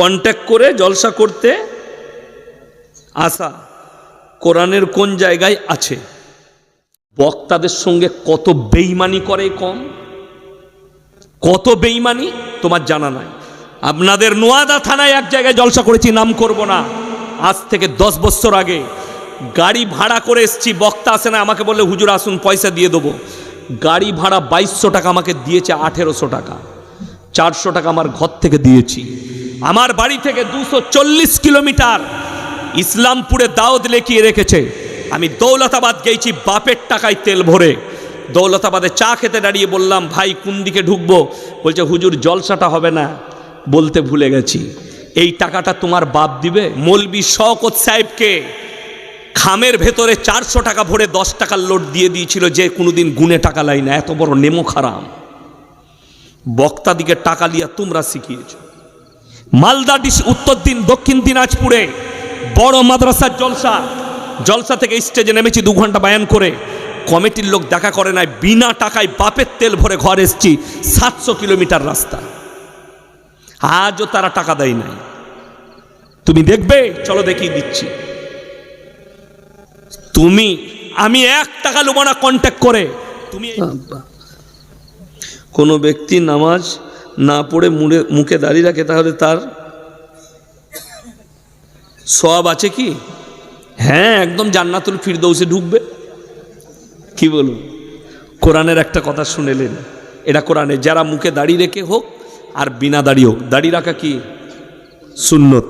Contact করে জলসা করতে আসা কোরআনের কোন জায়গায় আছে? বক্তাদের সঙ্গে কত বেইমানি করে কম? কত বেইমানি তোমার জানা নাই। আপনাদের নোয়াদা থানায় এক জায়গায় জলসা করেছি, নাম করব না। আজ থেকে দশ বছর আগে গাড়ি ভাড়া করে এসছি, বক্তা আসে না, আমাকে বললে, হুজুর, আসুন, পয়সা দিয়ে দেবো। গাড়ি ভাড়া বাইশশো টাকা আমাকে দিয়েছে, আঠেরোশো টাকা। চারশো টাকা আমার ঘর থেকে দিয়েছি। আমার বাড়ি থেকে দুশো কিলোমিটার ইসলামপুরে দাওদ লেখিয়ে রেখেছে। আমি দৌলতাবাদ গেছি বাপের টাকায় তেল ভরে। দৌলতাবাদে চা খেতে দাঁড়িয়ে বললাম, ভাই, কোন দিকে ঢুকবো? বলছে, হুজুর, জলসাটা হবে না। বলতে ভুলে গেছি। এই টাকাটা তোমার বাপ দিবে? মলবি শওকত সাহেবকে খামের ভেতরে চারশো টাকা ভরে দশ টাকার লোড দিয়ে দিয়েছিল যে কোনোদিন গুনে টাকা লাই না। এত বড় নেমো খারাম। বক্তা দিকে টাকা লিয়া তোমরা শিখিয়েছ। মালদা ডিস উত্তর দিন, দক্ষিণ দিনাজপুরে বড় মাদ্রাসার জলসা। জলসা থেকে স্টেজে নেমেছি দু ঘণ্টা বায়ান করে। কমিটির লোক দেখা করে নাই, বিনা টাকায় বাপের তেল ভরে ঘর এসছি, সাতশো কিলোমিটার রাস্তা। আজও তারা টাকা দেয় নাই। তুমি দেখবে, চলো দেখিয়ে দিচ্ছি। তুমি, আমি এক টাকা লোবো না কন্ট্যাক্ট করে। তুমি কোনো ব্যক্তি নামাজ না পড়ে মুড়ে, মুখে দাঁড়িয়ে রাখে, তাহলে তার সব আছে কি? হ্যাঁ একদম জান্নাতুল ফিরদৌসে ঢুকবে। কি বলুন? কোরআনের একটা কথা শুনেলেন। এটা কোরআনে, যারা মুখে দাড়ি রেখে হোক আর বিনা দাড়ি হোক। দাড়ি রাখা কি? সুন্নত।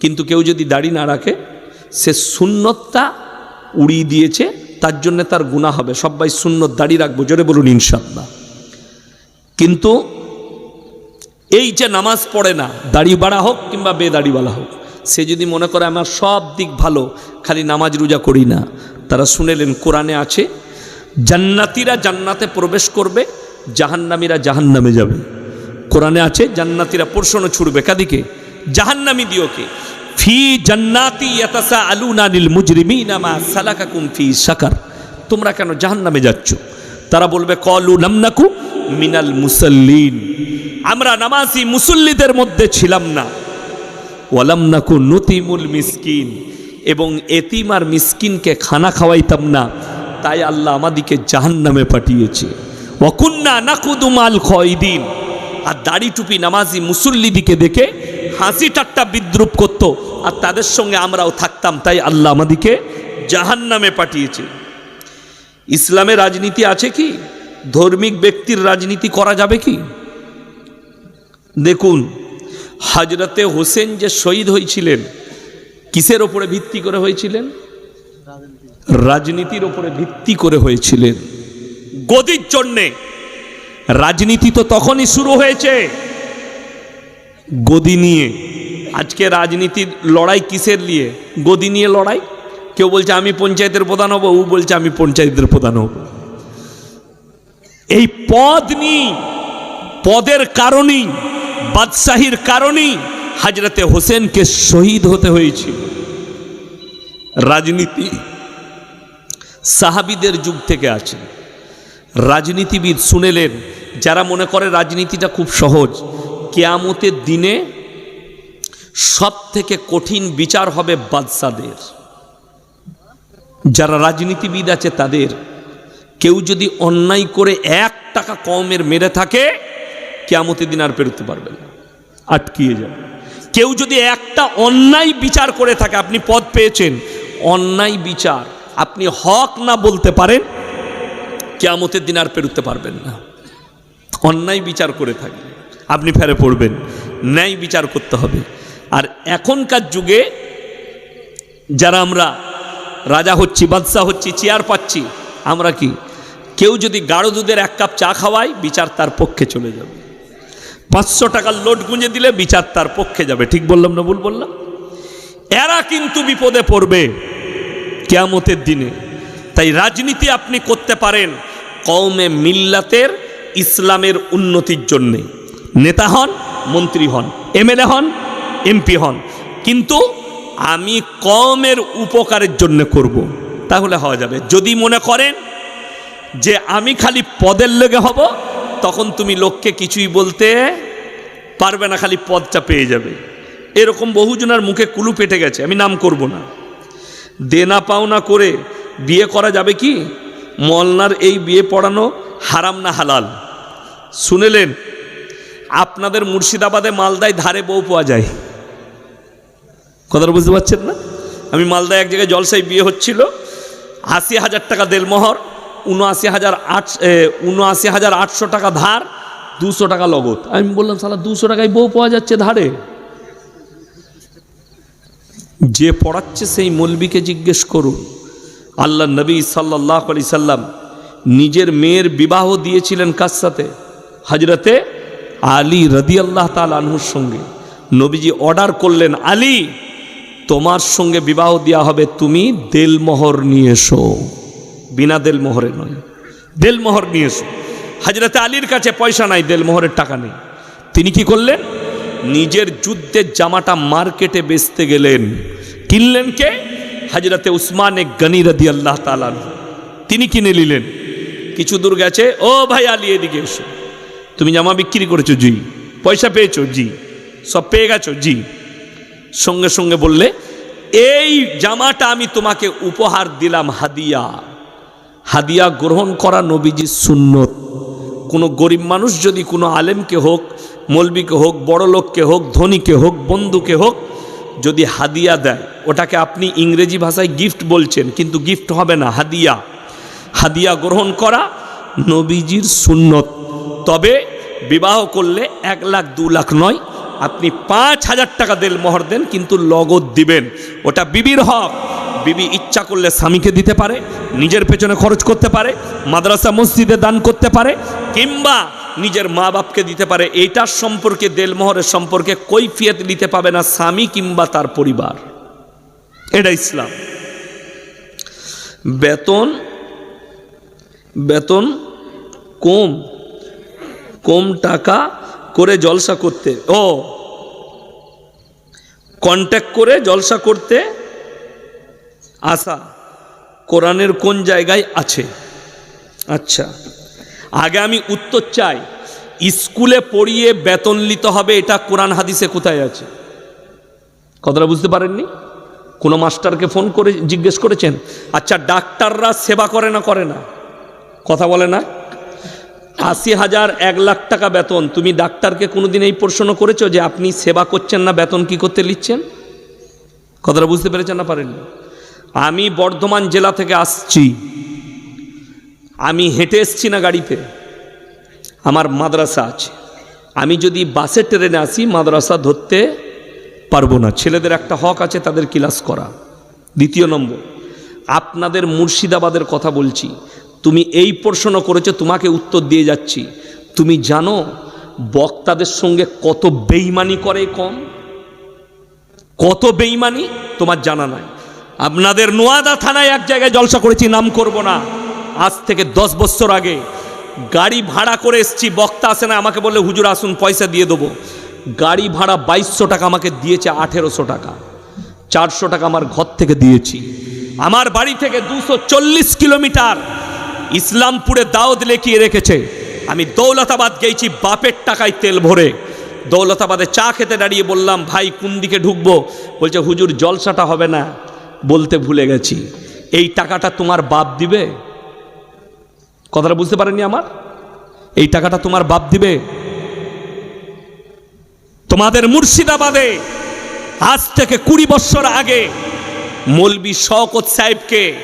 কিন্তু কেউ যদি দাড়ি না রাখে, সে সুন্নতটা উড়িয়ে দিয়েছে, তার জন্য তার গুণা হবে। সবাই সুন্নত, দাড়ি রাখব, জোরে বলুন ইনশাল্লাহ কিন্তু এই যে নামাজ পড়ে না দাড়ি বাড়া হোক কিংবা বেদাড়িওয়ালা হোক, সে যদি মনে করে আমার সব দিক ভালো, খালি নামাজ রোজা করি না। তারা শুনেলেন, কোরআনে আছে, জান্নাতিরা জান্নাতে প্রবেশ করবে, জাহান্নামীরা জাহান্নামে যাবে। কোরআনে আছে, জান্নাতিরা প্রশ্ন ছুড়বে কাদিকে, জাহান্নামি দিওকে ফি জান্নাতি ইয়াতাসা আলুনা নীল মুজরিমিনা মা সালাকাকুম ফি সাকার তোমরা কেন জাহান্নামে যাচ্ছ? তারা বলবে, কলু নামনাকু মিনাল মুসল্লিন। আমরা নামাজি মুসল্লিদের মধ্যে ছিলাম না। ওয়ালাম নাকু নতিমুল মিসকিন। এবং এতিম আর মিসকিনকে খানা খাওয়াইতাম না। তাই আল্লাহ আমাদিকে জাহান্নামে পাঠিয়েছে। ওয়াকুন্না নাকুদুমাল খয়দিন। আর দাড়ি টুপি নামাজি মুসল্লিদিকে দেখে হাসি ঠাট্টা বিদ্রুপ করত। আর তাদের সঙ্গে আমরাও থাকতাম। তাই আল্লাহ আমাদিকে জাহান্নামে পাঠিয়েছে। ইসলামে রাজনীতি আছে কি? ধর্মিক ব্যক্তির রাজনীতি করা যাবে কি? দেখুন, হাজরতে হোসেন যে শহীদ হয়েছিলেন, কিসের ওপরে ভিত্তি করে হয়েছিলেন? রাজনীতির ওপরে ভিত্তি করে হয়েছিলেন। গদির জন্যে। রাজনীতি তো তখনই শুরু হয়েছে। গদি নিয়ে। আজকে রাজনীতির লড়াই কিসের নিয়ে? গদি নিয়ে লড়াই? কেউ বলছে, আমি পঞ্চায়েতের প্রধান হব। ও বলছে, আমি পঞ্চায়েতের প্রধান হব। এই পদ নিয়ে পদের কারণেই, বাদশাহীর কারণেই হাজরতে হোসেনকে শহীদ হতে হয়েছিল রাজনীতি সাহাবিদের যুগ থেকে আছে। রাজনীতিবিদ শুনেলেন, যারা মনে করে রাজনীতিটা খুব সহজ, কেয়ামতের দিনে সব থেকে কঠিন বিচার হবে বাদশাদের। যারা রাজনীতিবিদ আছে তাদের, কেউ যদি অন্যায় করে এক টাকা কমের মেরে থাকে, কেয়ামতের দিন আর পেরোতে পারবে না, আটকিয়ে যাবে। কেউ যদি একটা অন্যায় বিচার করে থাকে, আপনি পদ পেয়েছেন, অন্যায় বিচার আপনি হক না বলতে পারেন, কেয়ামতের দিন আর পেরোতে পারবেন না। অন্যায় বিচার করে থাকে, আপনি ফেরে পড়বেন, ন্যায় বিচার করতে হবে। আর এখনকার যুগে যারা আমরা রাজা হচ্ছি, বাদশাহ হচ্ছি, চেয়ার পাচ্ছি। আমরা কি? কেউ যদি গাঢ় দুধের এক কাপ চা খাওয়ায়, বিচার তার পক্ষে চলে যাবে। পাঁচশো টাকার লোড গুঁজে দিলে বিচার তার পক্ষে যাবে। ঠিক বললাম না ভুল বললাম? এরা কিন্তু বিপদে পড়বে কেয়ামতের দিনে। তাই রাজনীতি আপনি করতে পারেন কৌমে মিল্লাতের ইসলামের উন্নতির জন্যে। নেতা হন, মন্ত্রী হন, এমএলএ হন, এমপি হন। কিন্তু আমি কমের উপকারের জন্য করব। তাহলে হওয়া যাবে। যদি মনে করেন যে আমি খালি পদের লেগে হব, তখন তুমি লোককে কিছুই বলতে পারবে না, খালি পদটা পেয়ে যাবে। এরকম বহুজনের মুখে কুলু পেটে গেছে, আমি নাম করব না। দেনা পাওনা করে বিয়ে করা যাবে কি? মলনার এই বিয়ে পড়ানো হারাম না হালাল? শুনেলেন, আপনাদের মুর্শিদাবাদে মালদায় ধারে বউ পাওয়া যায়। কথাটা বুঝতে পারছেন না? আমি মালদায় এক জায়গায় জলসাই বিয়ে হচ্ছিল, আশি হাজার টাকা দেলমোহর, উনআশি হাজার আট উনআশি হাজার আটশো টাকা ধার, দুশো টাকা লগত আমি বললাম সালা দুশো টাকায় বউ পাওয়া যাচ্ছে ধারে? যে পড়াচ্ছে সেই মলবিকে জিজ্ঞেস করুন। আল্লাহ নবী সাল্লাহ আলি সাল্লাম নিজের মেয়ের বিবাহ দিয়েছিলেন কার সাথে? হজরতে আলী রদি আল্লাহ তাল আনহুর সঙ্গে। নবীজি অর্ডার করলেন, আলী তোমার সঙ্গে বিবাহ দেওয়া হবে, তুমি দেলমোহর নিয়ে এসো। বিনা দেলমোহরে নয়, দেলমোহর নিয়ে এসো। হাজরতে আলীর কাছে পয়সা নাই, দেলমোহরের টাকা নেই। তিনি কি করলেন? নিজের যুদ্ধের জামাটা মার্কেটে বেচতে গেলেন। কিনলেন কে? হাজরতে উসমানে গনি রদি আল্লাহ তালান তিনি কিনে নিলেন। কিছু দূর গেছে, ও ভাই আলী, এদিকে এসো। তুমি জামা বিক্রি করেছ, জি। পয়সা পেয়েছ, জি। সব পেয়ে গেছো, জি। সঙ্গে সঙ্গে বললে, এই জামাটা আমি তোমাকে উপহার দিলাম হাদিয়া। হাদিয়া গ্রহণ করা নবীজির সুন্নত। কোনো গরিব মানুষ যদি কোনো আলেমকে হোক, মলবিকে হোক, বড় লোককে হোক, ধনীকে হোক, বন্ধুকে হোক, যদি হাদিয়া দেয়, ওটাকে আপনি ইংরেজি ভাষায় গিফট বলছেন, কিন্তু গিফট হবে না, হাদিয়া। হাদিয়া গ্রহণ করা নবীজির সুন্নত। তবে বিবাহ করলে এক লাখ, দু লাখ নয় আপনি পাঁচ হাজার টাকা দেল মোহর দেন, কিন্তু লগদ দিবেন। ওটা বিবির হক। বিবি ইচ্ছা করলে স্বামীকে দিতে পারে, নিজের পেছনে খরচ করতে পারে, মাদ্রাসা মসজিদে দান করতে পারে, কিংবা নিজের মা বাপকে দিতে পারে। এইটার সম্পর্কে দেলমোহরের সম্পর্কে কৈফিয়ত নিতে পাবে না স্বামী কিংবা তার পরিবার। এটা ইসলাম। বেতন বেতন, কম কম টাকা করে জলসা করতে। ও। কন্ট্যাক্ট করে জলসা করতে আসা। কোরআনের কোন জায়গায় আছে? আচ্ছা। আগে আমি উত্তর চাই। স্কুলে পড়িয়ে বেতন নিতে হবে, এটা কোরআন হাদিসে কোথায় আছে? কথাটা বুঝতে পারেননি? কোনো মাস্টারকে ফোন করে জিজ্ঞেস করেছেন? আচ্ছা ডাক্তাররা সেবা করে না করে না? কথা বলে না? আশি হাজার এক লাখ টাকা বেতন। তুমি ডাক্তারকে কোনোদিন এই প্রশ্ন করেছ যে আপনি সেবা করছেন না, বেতন কি করতে নিচ্ছেন কথাটা বুঝতে পেরেছেন না পারেননি? আমি বর্ধমান জেলা থেকে আসছি। আমি হেঁটে এসছি না গাড়িতে। আমার মাদ্রাসা আছে। আমি যদি বাসে ট্রেনে আসি, মাদ্রাসা ধরতে পারব না। ছেলেদের একটা হক আছে তাদের ক্লাস করা। দ্বিতীয় নম্বর, আপনাদের মুর্শিদাবাদের কথা বলছি। তুমি এই প্রশ্ন করেছ, তোমাকে উত্তর দিয়ে যাচ্ছি। তুমি জানো বক্তাদের সঙ্গে কত বেইমানি করে কম? কত বেইমানি? তোমার জানা নাই। আপনাদের নোয়াদা থানায় এক জায়গায় জলসা করেছি, নাম করব না। আজ থেকে দশ বছর আগে গাড়ি ভাড়া করে এসছি, বক্তা আসে না, আমাকে বললে, হুজুর, আসুন, পয়সা দিয়ে দেবো। গাড়ি ভাড়া বাইশশো টাকা আমাকে দিয়েছে, আঠেরোশো টাকা। চারশো টাকা আমার ঘর থেকে দিয়েছি। আমার বাড়ি থেকে দুশো চল্লিশ কিলোমিটার ইসলামপুরে দাওদ লেখিয়ে রেখেছে। আমি দৌলতাবাদ গেছি বাপের টাকায় তেল ভরে। দৌলতাবাদে চা খেতে দাঁড়িয়ে বললাম, ভাই, কোন দিকে ঢুকবো? বলছে, হুজুর, জলসাটা হবে না। বলতে ভুলে গেছি। এই টাকাটা তোমার বাপ দিবে? কথাটা বুঝতে পারেনি আমার? এই টাকাটা তোমার বাপ দিবে? তোমাদের মুর্শিদাবাদে আজ থেকে কুড়ি বছর আগে মলবি শওকত সাহেবকে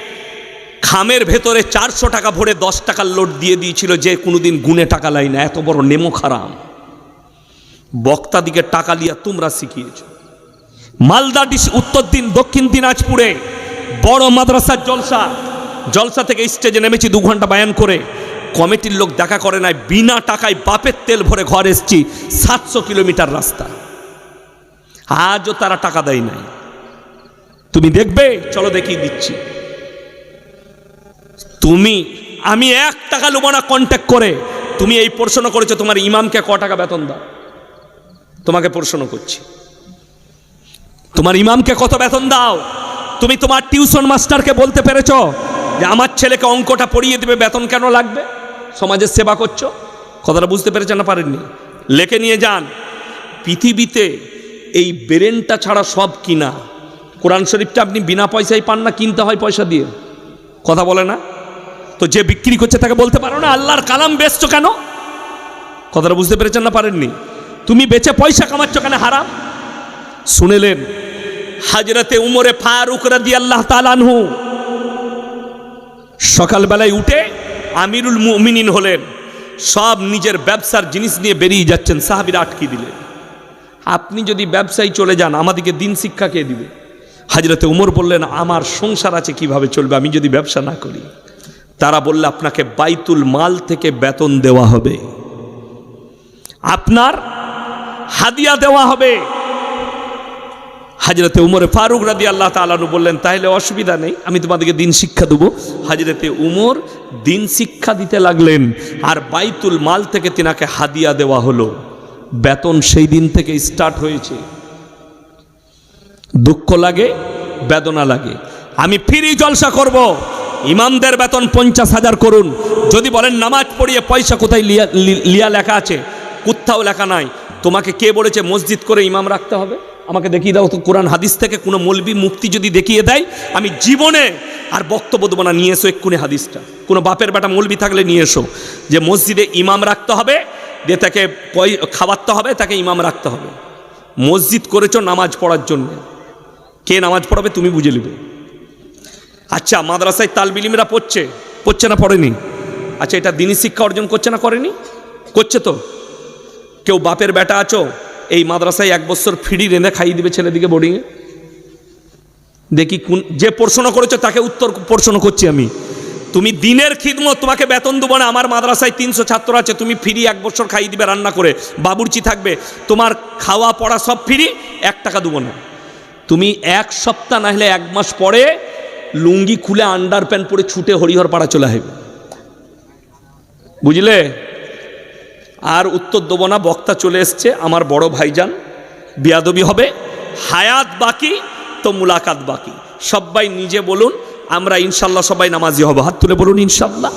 খামের ভেতরে চারশো টাকা ভরে দশ টাকার লোড দিয়ে দিয়েছিল যে কোনোদিন গুনে টাকা লাই না, এত বড় নেমো খারাম। বক্তাদিকে টাকা লিয়া তোমরা শিখিয়েছ। মালদা ডিস উত্তর দিন, দক্ষিণ দিনাজপুরে বড় মাদ্রাসার জলসা। জলসা থেকে স্টেজে নেমেছি দু ঘণ্টা বায়ান করে। কমিটির লোক দেখা করে নাই, বিনা টাকায় বাপের তেল ভরে ঘর এসছি, সাতশো কিলোমিটার রাস্তা। আজও তারা টাকা দেয় নাই। তুমি দেখবে, চলো দেখিয়ে দিচ্ছি। তুমি, আমি এক টাকা নেব না কন্ট্যাক্ট করে। তুমি এই প্রশ্ন করেছ, তোমার ইমামকে ক টাকা বেতন দাও? তোমাকে প্রশ্ন করছি। তোমার ইমামকে কত বেতন দাও? তুমি তোমার টিউশন মাস্টারকে বলতে পেরেছ যে আমার ছেলেকে অঙ্কটা পড়িয়ে দেবে, বেতন কেন লাগবে? সমাজের সেবা করছ? কথাটা বুঝতে পেরেছে না পারেননি? লেখে নিয়ে যান। পৃথিবীতে এই ব্রেনটা ছাড়া সব কিনা। কোরআন শরীফটা আপনি বিনা পয়সায় পান না, কিনতে হয় পয়সা দিয়ে। কথা বলে না? তো যে বিক্রি করছে তাকে বলতে পারো না, আল্লাহর কালাম বেচছো কেন? কথাটা বুঝতে পেরেছেন না পারেননি? তুমি বেচে পয়সা কামাচ্ছ কেন, হারাম? শুনেলেন, হাজরতে উমরে ফারুক রাদি আল্লাহ তালানহু সকালবেলায় উঠে আমিরুল মুমিনিন হলেন, সব নিজের ব্যবসার জিনিস নিয়ে বেরিয়ে যাচ্ছেন, সাহাবিরা আটকে দিলেন। আপনি যদি ব্যবসায়ী চলে যান, আমাদেরকে দিন শিক্ষা কে দিবে? হাজরতে উমর বললেন, আমার সংসার আছে, কীভাবে চলবে? আমি যদি ব্যবসা না করি। তারা বললে, আপনাকে বাইতুল মাল থেকে বেতন দেওয়া হবে। আপনার হাদিয়া দেওয়া হবে। হাজরতে উমরে ফারুক রাদি আল্লাহ তালানু বললেন, তাহলে অসুবিধা নেই, আমি তোমাদেরকে দিন শিক্ষা দেবো। হাজরতে উমর দিন শিক্ষা দিতে লাগলেন, আর বাইতুল মাল থেকে তিনাকে হাদিয়া দেওয়া হলো। বেতন সেই দিন থেকে স্টার্ট হয়েছে। দুঃখ লাগে, বেদনা লাগে। আমি ফ্রি জলসা করব। ইমামদের বেতন পঞ্চাশ হাজার করুন। যদি বলেন নামাজ পড়িয়ে পয়সা কোথায় লিয়া লিয়া লেখা আছে কোথাও লেখা নাই, তোমাকে কে বলেছে মসজিদ করে ইমাম রাখতে হবে? আমাকে দেখিয়ে দাও তো কোরআন হাদিস থেকে কোনো মলবি মুক্তি যদি দেখিয়ে দেয়, আমি জীবনে আর বক্তব্য দেবো না, নিয়ে এসো এক্ষুনি হাদিসটা। কোনো বাপের বেটা মলবি থাকলে নিয়ে এসো, যে মসজিদে ইমাম রাখতে হবে দিয়ে তাকে খাওয়াতে হবে, তাকে ইমাম রাখতে হবে। মসজিদ করেছ নামাজ পড়ার জন্য। কে নামাজ পড়াবে তুমি বুঝে নেবে। আচ্ছা মাদ্রাসায় তালবিলিমরা পড়ছে? পড়ছে না, পড়েনি? আচ্ছা এটা দিনী শিক্ষা অর্জন করছে না, করেনি? করছে তো। কেউ বাপের বেটা আছো, এই মাদ্রাসায় এক বছর ফিরি রেঁধে খাইয়ে দিবে ছেলেদিকে বোর্ডিংয়ে দেখি কোন, যে পড়াশোনা করেছ তাকে উত্তর পড়াশোনা করছি আমি। তুমি দিনের খিদমত, তোমাকে বেতন দেবো না, আমার মাদ্রাসায় তিনশো ছাত্র আছে, তুমি ফ্রি এক বছর খাইয়ে দিবে রান্না করে, বাবুর্চি থাকবে, তোমার খাওয়া পড়া সব ফ্রি, এক টাকা দেবো না। তুমি এক সপ্তাহ না হলে এক মাস পরে লুঙ্গি খুলে আন্ডার প্যান্ট পরে ছুটে হরিহর পাড়া চলে আসবে। বুঝলে? আর উত্তর দেবো না, বক্তা চলে এসছে, আমার বড় ভাইজান। বিয়াদবি হবে, হায়াত বাকি, তো মুলাকাত বাকি। সবাই নিজে বলুন, আমরা ইনশাল্লাহ সবাই নামাজি হব। হাত তুলে বলুন, ইনশাল্লাহ।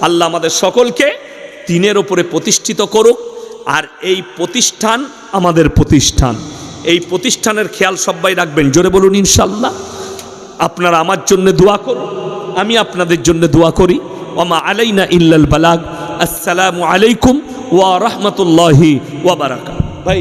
আল্লাহ আমাদের সকলকে দিনের ওপরে প্রতিষ্ঠিত করুক, আর এই প্রতিষ্ঠান আমাদের প্রতিষ্ঠান। এই প্রতিষ্ঠানের খেয়াল সবাই রাখবেন। জোরে বলুন, ইনশাল্লাহ। আপনারা আমার জন্য দোয়া করুন। আমি আপনাদের জন্য দোয়া করি। ওমা আলাইনা ইল্লাল বালাগ। আসসালামু আলাইকুম ওয়া রাহমাতুল্লাহি ওয়া বারাকাতুহু। ভাই